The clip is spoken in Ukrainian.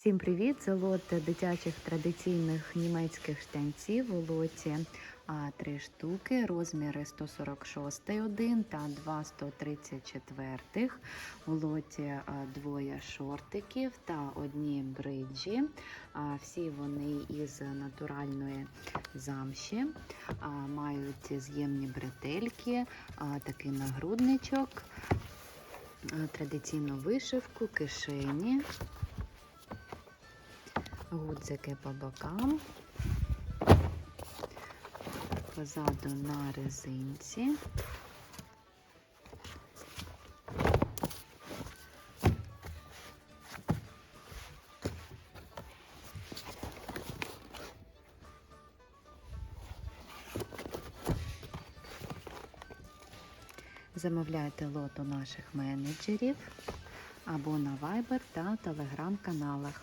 Всім привіт! Це лот дитячих традиційних німецьких штанців у лоті три штуки, розміри 146 один та 2 134. У лоті двоє шортиків та одні бриджі. Всі вони із натуральної замші, а, мають з'ємні бретельки, такий нагрудничок, традиційну вишивку, кишені гудзики по бокам, позаду на резинці. Замовляйте лот у наших менеджерів або на Viber та Telegram каналах.